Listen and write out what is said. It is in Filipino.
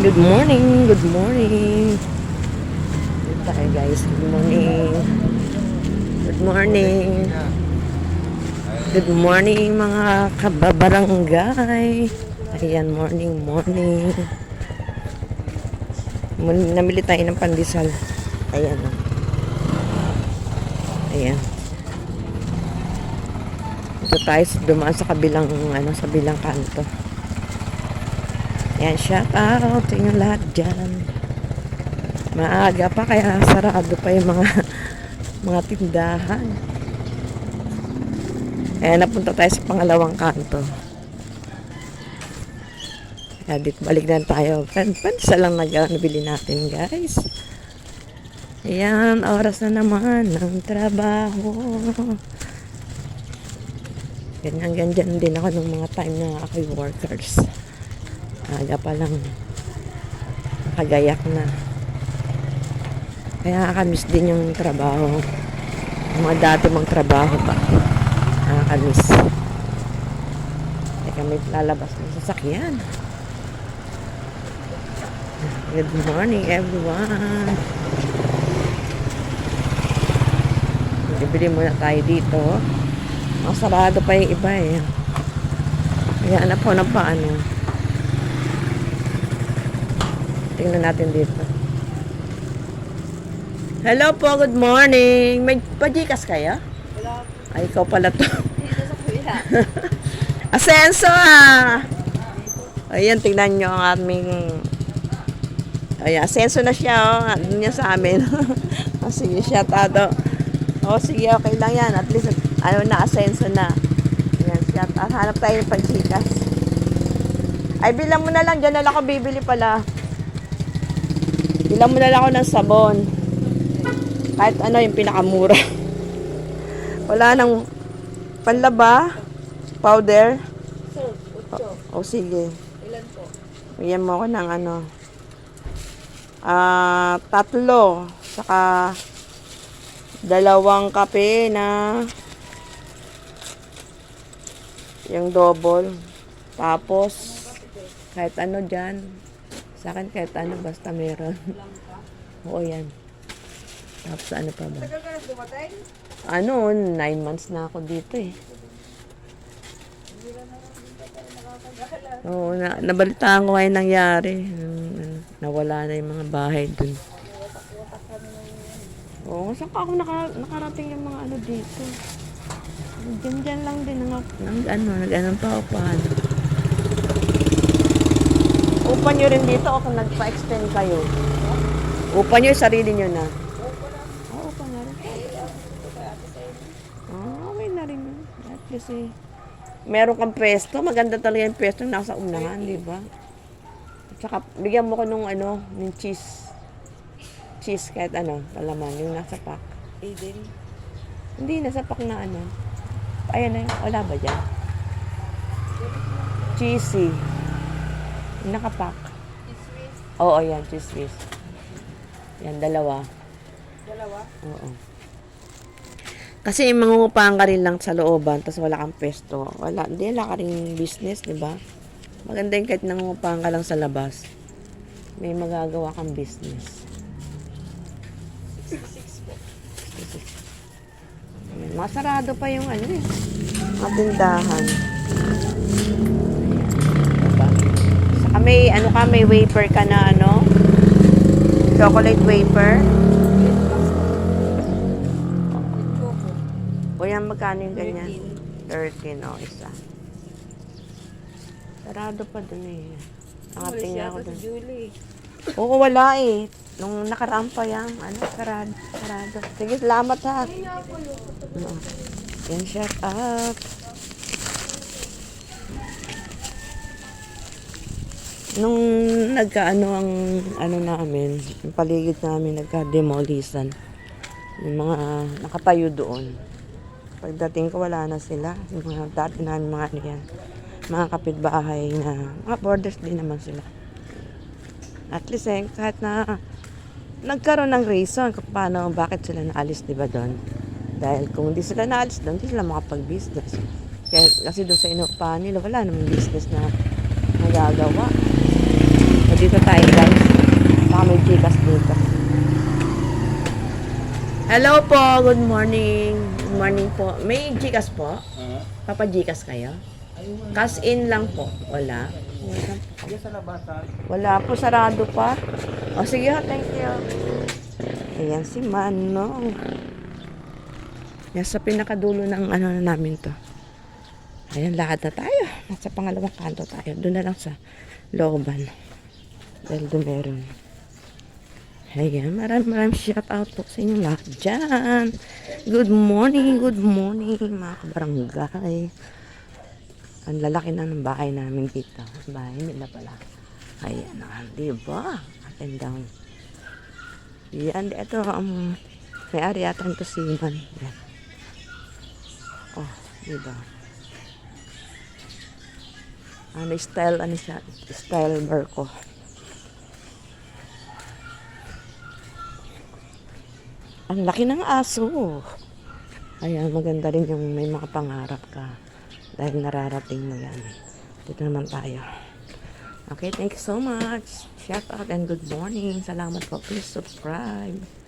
Good morning, good morning. Good tayo guys, good morning. Good morning. Good morning mga kababarangay. Ayan, morning, morning. Namili tayo ng pandesal. Ayan. oh. Ayan. Ito tayo dumaan sa kabilang ano sa bilang kanto. Yan, shout out sa inyo lahat dyan. Maaga pa, kaya sarado pa yung mga mga tindahan. Kaya napunta tayo sa pangalawang kanto. Kaya dito, balik na tayo. Pan pansa lang nag nabili natin, guys. Ayan, oras na naman ng trabaho. Ganyan-ganyan din ako ng mga time na ako'y workers. Aga pa lang nakagayak na. Kaya nakakamiss din yung trabaho. Yung mga dati mong trabaho pa. Nakakamiss. Teka, may lalabas ng sasakyan. Good morning, everyone. Bibili muna tayo dito. Ang sarado pa yung iba eh. Kaya na po ng paano. Tingnan natin dito. Hello po, good morning. May pajikas kaya? Wala Ay, ikaw pala to. dito sa kuya. Asenso ah! Ayan, tingnan nyo ang aming... Ayan, asenso na siya, oh. Ano niya sa amin. oh, sige, siya tado. Oh, sige, okay lang yan. At least, ano na, asenso na. Ayan, siya. Hanap tayo ng panchikas. Ay, bilang mo na lang. Diyan na lang ako bibili pala. Bilang mo na lang ako ng sabon. Kahit ano, yung pinakamura. Wala nang panlaba, powder. Sir, utso. O sige. Ilan po? Bigyan mo ako ng ano. Ah, tatlo. Saka dalawang kape na yung double. Tapos kahit ano dyan. Sa akin kahit ano basta meron. Oo yan. Tapos ano pa ba? Ano, nine months na ako dito eh. Oo, na, nabalitaan ko ngayon nangyari. Ano, nawala na yung mga bahay dun. Oo, saan ka ako naka, nakarating yung mga ano dito? Diyan, diyan lang din ng, ng ano, nag-ano pa ako paano. Upan nyo rin dito o kung nagpa-extend kayo? Upan nyo yung sarili nyo na? Oo, upan na rin. Ah, okay na rin. At kasi, meron kang pwesto. Maganda talaga yung pwesto na nasa unahan, di ba? At saka, bigyan mo ko nung ano, ng cheese. Cheese kahit ano, palaman, yung nasa pack. Aiden. Hindi, nasa pack na ano. Ayan na yun. Wala ba dyan? Cheesy. Yung nakapack. Swiss. Oo, yan, cheese whiz. Yan, dalawa. Dalawa. Oo. Kasi mangungupahan ka rin lang sa looban, tapos wala kang pwesto. Wala, hindi, wala ka rin business, di ba? Maganda yung kahit nangungupahan ka lang sa labas. May magagawa kang business. 66 po. Ayan, Masarado pa yung ano eh. Mga tindahan. Ayan. Diba? May, ano ka, may wafer ka na ano? Chocolate wafer. Yan, magkano yung ganyan? 13. 13 o isa. Sarado pa dun eh. Umalis Nakatingin ako dun. Oo, wala eh. Nung nakaraan pa yan, ano, sarado. Sarado. Sige, salamat ha. Oo. Yan, shut up. Nung nagkaano ang ano namin, yung paligid namin nagka-demolisan. Yung mga nakatayo doon. Pagdating ko wala na sila. Yung mga dati namin mga ano yan. Mga kapitbahay na, mga borders din naman sila. At least eh, kahit na nagkaroon ng reason kung paano, bakit sila naalis, di ba doon? Dahil kung hindi sila naalis doon, hindi sila makapag-business. Kaya, kasi doon sa inuupahan nila, wala namang business na nagagawa. dito tayo guys. Baka may Gcash dito. Hello po, good morning. Good morning po. May Gcash po? Papa Gcash kayo? Cash in lang po. Wala. Wala. Po, sarado pa. O sige ha, thank you. Ayan si Manong. Yan sa pinakadulo ng ano na namin to. Ayan, lahat na tayo. Nasa pangalawang kanto tayo. Doon na lang sa looban. Dahil doon meron. Ayan, maraming maraming shout out po sa inyong lahat dyan. Good morning, good morning mga kabarangay. Ang lalaki na ng bahay namin dito. Bahay nila pala. Ayan na, di ba? Up and down. Yan, ito ang may-ari yata ito si Man. Yan. Oh, di may style, ano siya? Style barko. Ang laki ng aso. Ayan, maganda rin yung may mga pangarap ka. Dahil nararating mo yan. Dito naman tayo. Okay, thank you so much. Shout out and good morning. Salamat po. Please subscribe.